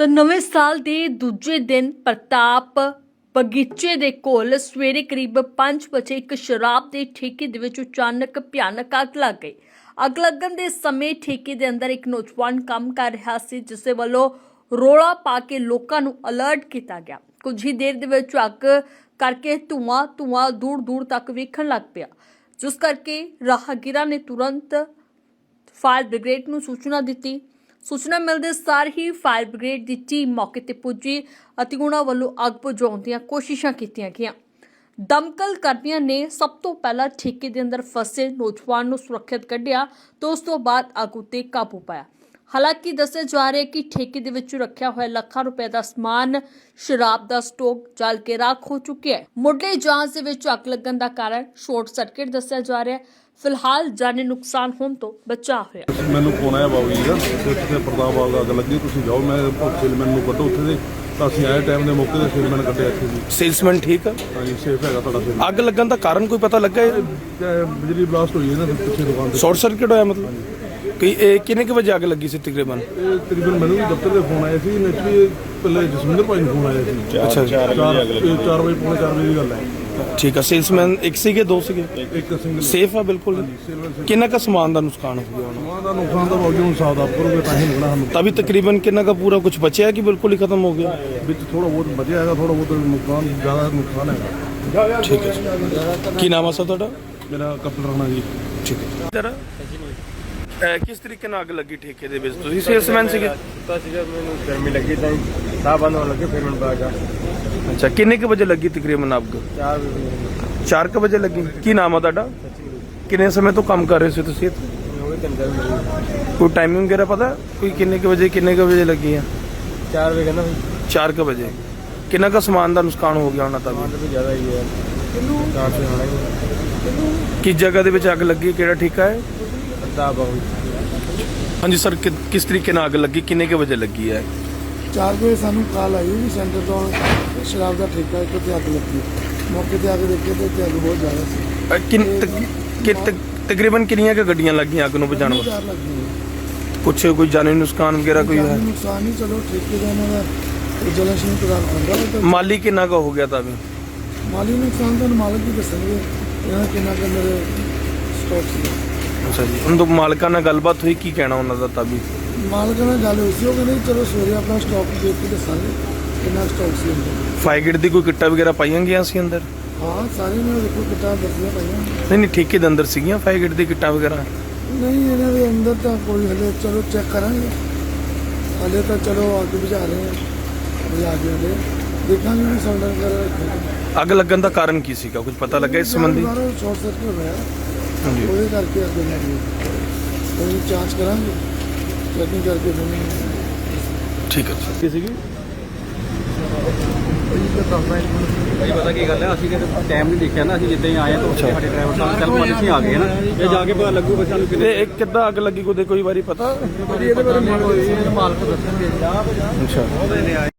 ਤਾਂ ਨਵੇਂ ਸਾਲ ਦੇ ਦੂਜੇ ਦਿਨ ਪ੍ਰਤਾਪ ਬਗੀਚੇ ਦੇ ਕੋਲ ਸਵੇਰੇ ਕਰੀਬ 5 ਵਜੇ ਇੱਕ ਸ਼ਰਾਬ ਦੇ ਠੇਕੇ ਦੇ ਵਿੱਚ ਅਚਾਨਕ ਭਿਆਨਕ ਅੱਗ ਲੱਗ ਗਈ। ਅੱਗ ਲੱਗਣ ਦੇ ਸਮੇਂ ਠੇਕੇ ਦੇ ਅੰਦਰ ਇੱਕ ਨੌਜਵਾਨ ਕੰਮ ਕਰ ਰਿਹਾ ਸੀ ਜਿਸ ਦੇ ਵੱਲੋਂ ਰੋਲਾ ਪਾ ਕੇ ਲੋਕਾਂ ਨੂੰ ਅਲਰਟ ਕੀਤਾ ਗਿਆ। ਕੁਝ ਹੀ ਦੇਰ ਦੇ ਵਿੱਚ ਅੱਗ ਕਰਕੇ ਧੂਆਂ ਧੂਆਂ ਦੂਰ ਦੂਰ ਤੱਕ ਵੇਖਣ ਲੱਗ ਪਿਆ। ਜਿਸ ਕਰਕੇ ਰਾਹਗੀਰਾਂ ਨੇ ਤੁਰੰਤ ਫਾਇਰ ਬ੍ਰਿਗੇਡ ਨੂੰ ਸੂਚਨਾ ਦਿੱਤੀ। ਸੂਚਨਾ ਮਿਲਦੇ ਸਾਰ ਹੀ ਫਾਇਰ ਬ੍ਰਿਗੇਡ ਦੀ ਟੀਮ ਮੌਕੇ ਤੇ ਪੁੱਜੀ ਅਤੇ ਉਹਨਾਂ ਵੱਲੋਂ ਅੱਗ ਬੁਝਾਉਣ ਦੀਆਂ ਕੋਸ਼ਿਸ਼ਾਂ ਕੀਤੀਆਂ ਗਈਆਂ। ਦਮਕਲ ਕਰਮੀਆਂ ਨੇ ਸਭ ਤੋਂ ਪਹਿਲਾਂ ਠੇਕੇ ਦੇ ਅੰਦਰ ਫਸੇ ਨੌਜਵਾਨ ਨੂੰ ਸੁਰੱਖਿਅਤ ਕੱਢਿਆ ਤੇ ਉਸ ਤੋਂ ਬਾਅਦ ਅੱਗ ਉੱਤੇ ਕਾਬੂ ਪਾਇਆ। ਹਾਲਾਂਕਿ ਦੱਸਿਆ ਜਾ ਰਿਹਾ ਹੈ ਕਿ ਠੇਕੇ ਦੇ ਵਿੱਚ ਰੱਖਿਆ ਹੋਇਆ ਲੱਖਾਂ ਰੁਪਏ ਦਾ ਸਮਾਨ ਸ਼ਰਾਬ ਦਾ ਸਟਾਕ ਜਲ ਕੇ ਰਾਖ ਹੋ ਚੁੱਕਿਆ ਹੈ। ਮੁੱਢਲੀ ਜਾਂਚ ਦੇ ਵਿੱਚ ਅੱਗ ਲੱਗਣ ਦਾ ਕਾਰਨ ਸ਼ਾਰਟ ਸਰਕਟ ਦੱਸਿਆ ਜਾ ਰਿਹਾ ਹੈ। ਫਿਲਹਾਲ ਜਾਨੀ ਨੁਕਸਾਨ ਹੋਣ ਤੋਂ ਬਚਾ ਹੋਇਆ ਮੈਨੂੰ ਫੋਨ ਆਇਆ ਬਾਬੂ ਜੀ ਦਾ ਤੇ ਉੱਥੇ ਪ੍ਰਤਾਪ ਬਾਗ ਦਾ ਅੱਗ ਲੱਗੀ ਤੁਸੀਂ ਜਾਓ ਮੈਂ ਸੇਲਮੈਨ ਨੂੰ ਕੱਢੋ ਉੱਥੇ ਦੇ। ਤਾਂ ਅਸੀਂ ਆਏ ਟਾਈਮ ਦੇ ਮੌਕੇ ਤੇ ਸੇਲਮੈਨ ਕੱਢਿਆ ਇੱਥੇ ਜੀ। ਸੇਲਸਮੈਨ ਠੀਕ ਆ? ਹਾਂਜੀ ਸੇਫ ਹੈਗਾ ਤੁਹਾਡਾ ਸੇਲਮੈਨ। ਅੱਗ ਲੱਗਣ ਦਾ ਕਾਰਨ ਕੋਈ ਪਤਾ ਲੱਗਾ ਬਿਜਲੀ ਬਲਾਸਟ ਹੋਈ ਹੈ ਨਾ ਪਿੱਛੇ ਦੁਕਾਨ ਤੇ। ਸ਼ਾਰਟ ਸਰਕਟ ਹੋਇਆ ਮਤਲਬ? ਕਿ ਇਹ ਕਿੰਨੇ ਕੁ ਵਜੇ ਅੱਗ ਲੱਗੀ ਸੀ ਤਕਰੀਬਨ? ਇਹ ਤਕਰੀਬਨ ਮੈਨੂੰ ਵੀ ਦਫ਼ਤਰ ਦੇ ਫੋਨ ਆਏ ਸੀ ਨੈਚੁਰਲੀ ਪਹਿਲੇ ਜਸਵਿੰਦਰ ਭਾਈ ਨੂੰ ਫੋਨ ਆਇਆ ਸੀ। ਅੱਛਾ 4 ਵਜੇ 4 ਵਜੇ ਪੌਣੇ 4 ਵਜੇ ਦੀ ਗੱਲ ਹੈ। ਠੀਕ ਆ ਸੇਲਸਮੈਨ ਇੱਕ ਸੀਗੇ ਦੋ ਸੀਗੇ? ਇੱਕ ਸਿੰਗਲ ਸੇਫ ਆ ਬਿਲਕੁਲ? ਕਿੰਨਾ ਕੁ ਸਮਾਨ ਦਾ ਨੁਕਸਾਨ ਹੋ ਗਿਆ? ਹੁਣ ਮਾਂ ਦਾ ਨੁਕਸਾਨ ਦਾ ਹੁਣ ਹਿਸਾਬ ਦਾ ਕਰੋਗੇ ਤਾਂ ਹੀ ਮਿਲਣਾ ਸਾਨੂੰ। ਤभी ਤਕਰੀਬਨ ਕਿੰਨਾ ਕੁ ਪੂਰਾ ਕੁਝ ਬਚਿਆ ਕਿ ਬਿਲਕੁਲ ਹੀ ਖਤਮ ਹੋ ਗਿਆ? ਵਿੱਚ ਥੋੜਾ ਬਹੁਤ ਬਚਿਆ ਹੈਗਾ ਥੋੜਾ ਬਹੁਤ ਨੁਕਸਾਨ ਜ਼ਿਆਦਾ ਨੁਕਸਾਨ ਹੈਗਾ। ਠੀਕ ਹੈ ਜੀ। ਕੀ ਨਾਮ ਆ ਸਰ ਤੁਹਾਡਾ? ਮੇਰਾ ਕਪਲ ਰਾਣਾ ਜੀ। ਠੀਕ ਹੈ ਸਰ ਕਿਸ ਤਰੀਕੇ ਨਾਲ ਅੱਗ ਲੱਗੀ ਠੇਕੇ ਦੇ ਵਿੱਚ? ਤੁਸੀਂ ਸੇਲਸਮੈਨ ਸੀਗੇ? ਤਾਂ ਸੀਗਾ ਮੈਨੂੰ ਗਰਮੀ ਲੱਗੀ ਤਾਂ ਸਾਹ ਬੰਦ ਹੋਣ ਲੱਗੇ ਫਿਰ ਮੈਨੂੰ ਪਤਾ ਲੱਗਾ ਅੱਛਾ ਕਿੰਨੇ ਕੁ ਵਜੇ ਲੱਗੀ ਤਕਰੀਬਨ ਅੱਗ? 4 ਵਜੇ 4 ਕੁ ਵਜੇ ਲੱਗੀ? ਕੀ ਨਾਮ ਆ ਤੁਹਾਡਾ? ਕਿੰਨੇ ਸਮੇਂ ਤੋਂ ਕੰਮ ਕਰ ਰਹੇ ਸੀ ਤੁਸੀਂ ਇੱਥੇ? ਹੋ ਚਾਰ ਕੋਈ ਟਾਈਮਿੰਗ ਵਗੈਰਾ ਪਤਾ? ਕੋਈ ਕਿੰਨੇ ਕੁ ਵਜੇ ਕਿੰਨੇ ਕੁ ਵਜੇ ਲੱਗੀ ਆ? 4 ਵਜੇ ਕਹਿੰਦਾ 4 ਕੁ ਵਜੇ। ਕਿੰਨਾ ਕੁ ਸਮਾਨ ਦਾ ਨੁਕਸਾਨ ਹੋ ਗਿਆ ਦਾ ਮਾਨ ਵੀ? ਜ਼ਿਆਦਾ ਹੀ ਹੈ। ਤਾਂ ਹੋਣਾ ਹੀ ਕਿਸ ਜਗ੍ਹਾ ਦੇ ਵਿੱਚ ਅੱਗ ਲੱਗੀ? ਕਿਹੜਾ ਠੇਕਾ ਹੈ? ਤਾਂ ਬਹੁਤ ਹਾਂਜੀ ਸਰ ਕਿਸ ਤਰੀਕੇ ਨਾਲ ਅੱਗ ਲੱਗੀ? ਕਿੰਨੇ ਕੁ ਵਜੇ ਲੱਗੀ ਹੈ? 4 ਵਜੇ ਸਾਨੂੰ ਕਾਲ ਆਈ ਵੀ ਸੈਂਟਰ ਤੋਂ ਸ਼ਰਾਬ ਦਾ ਠੇਕਾ ਇੱਕ ਤੇ ਅੱਗ ਲੱਗੀ। ਮੌਕੇ ਤੇ ਆ ਕੇ ਦੇਖੇ ਤੇ ਇੱਥੇ ਅੱਗ ਬਹੁਤ ਜ਼ਿਆਦਾ ਸੀ। ਕਿੰਨ ਕਿ ਤਕ- ਤਕਰੀਬਨ ਕਿੰਨੀਆਂ ਕੁ ਗੱਡੀਆਂ ਲੱਗੀਆਂ ਅੱਗ ਨੂੰ ਬੁਝਾਉਣ ਵਾਸਤੇ? ਕੁਛ ਕੋਈ ਜਾਨੀ ਨੁਕਸਾਨ ਵਗੈਰਾ ਕੋਈ ਹੈ? ਜਾਨੀ ਨੁਕਸਾਨ ਨਹੀਂ ਚਲੋ ਠੇਕੇ ਦਾ ਇਹਨਾਂ ਦਾ ਹੁੰਦਾ ਉਹ ਤਾਂ ਮਾਲੀ ਕਿੰਨਾ ਕੁ ਹੋ ਗਿਆ ਤਾਂ ਵੀ? ਮਾਲੀ ਨੁਕਸਾਨ ਤਾਂ ਮਾਲਕ ਹੀ ਦੱਸਣਗੇ ਇਹਨਾਂ ਕਿੰਨਾ ਕੁ ਮੇਰੇ ਸਟਾਕ ਸੀ ਅੱਛਾ ਜੀ। ਉਹਨਾਂ ਤੋਂ ਮਾਲਕਾਂ ਨਾਲ ਗੱਲਬਾਤ ਹੋਈ ਕੀ ਕਹਿਣਾ ਉਹਨਾਂ ਦਾ ਤਾਂ ਵੀ? ਮਾਲਕ ਨਾਲ ਗੱਲ ਹੋਈ ਸੀ ਉਹ ਕਹਿੰਦੇ ਚਲੋ ਸਵੇਰੇ ਆਪਣਾ ਸਟਾਕ ਦੇਖ ਕੇ ਦੱਸਾਂਗੇ ਕਿੰਨਾ ਸਟਾਕ ਸੀ ਅੰਦਰ। ਫਾਇਰ ਦੀ ਕੋਈ ਕਿੱਟਾ ਵਗੈਰਾ ਪਾਈਆਂ ਗਈਆਂ ਸੀ ਅੰਦਰ? ਹਾਂ ਸਾਰੇ ਨੇ ਦੇਖੋ ਕਿੱਦਾਂ ਦੱਸੀਆਂ ਪਈਆਂ। ਨਹੀਂ ਨਹੀਂ ਠੇਕੇ ਦੇ ਅੰਦਰ ਸੀਗੀਆਂ ਫਾਇਰ ਦੀ ਕਿੱਟਾਂ ਵਗੈਰਾ? ਨਹੀਂ ਇਹਨਾਂ ਦੇ ਅੰਦਰ ਤਾਂ ਕੋਈ ਹਲੇ ਚਲੋ ਚੈੱਕ ਕਰਾਂਗੇ। ਹਲੇ ਤਾਂ ਚਲੋ ਅੱਗ ਬੁਝਾ ਰਹੇ ਆ ਬੁਝਾ ਕੇ ਹਲੇ। ਦੇਖਾਂਗੇ ਵੀ ਸੌਂਡਰ ਕਰ ਅੱਗ ਲੱਗਣ ਦਾ ਕਾਰਨ ਕੀ ਸੀਗਾ? ਕੁਝ ਪਤਾ ਲੱਗਾ ਇਸ ਸੰਬੰਧੀ? ਸ਼ਾਰਟ ਸਰਕਟ ਹੋਇਆ। ਹਾਂਜੀ। ਉਹਦੇ ਕਰਕੇ ਅੱਗ ਲੱਗੀ ਕੋਈ ਜਾਂਚ ਕਰਾਂਗੇ। ਚੈਕਿੰਗ ਕਰਕੇ ਫਿਰ ਠੀਕ ਹੈ। ਜੀ ਕੀ ਸੀਗੀ? ਭਾਈ ਪਤਾ ਕੀ ਗੱਲ ਹੈ? ਅਸੀਂ ਕਿਤੇ ਟਾਈਮ ਨਹੀਂ ਦੇਖਿਆ ਨਾ। ਅਸੀਂ ਜਿੱਦਾਂ ਹੀ ਆਏ ਤਾਂ ਉੱਥੇ ਸਾਡੇ ਡਰਾਈਵਰ ਸਾਹਿਬ ਚੱਲ ਪਾ ਅਸੀਂ ਆ ਗਏ ਨਾ। ਇਹ ਜਾ ਕੇ ਪਤਾ ਲੱਗੂ ਬੱਚਾ ਨੂੰ ਇਹ ਇਹ ਕਿੱਦਾਂ ਅੱਗ ਲੱਗੀ ਕੋਈ ਕੋਈ ਵਾਰੀ ਪਤਾ? ਇਹਦੇ ਬਾਰੇ ਮਾਲਕ ਦੱਸਣਗੇ। ਅੱਛਾ।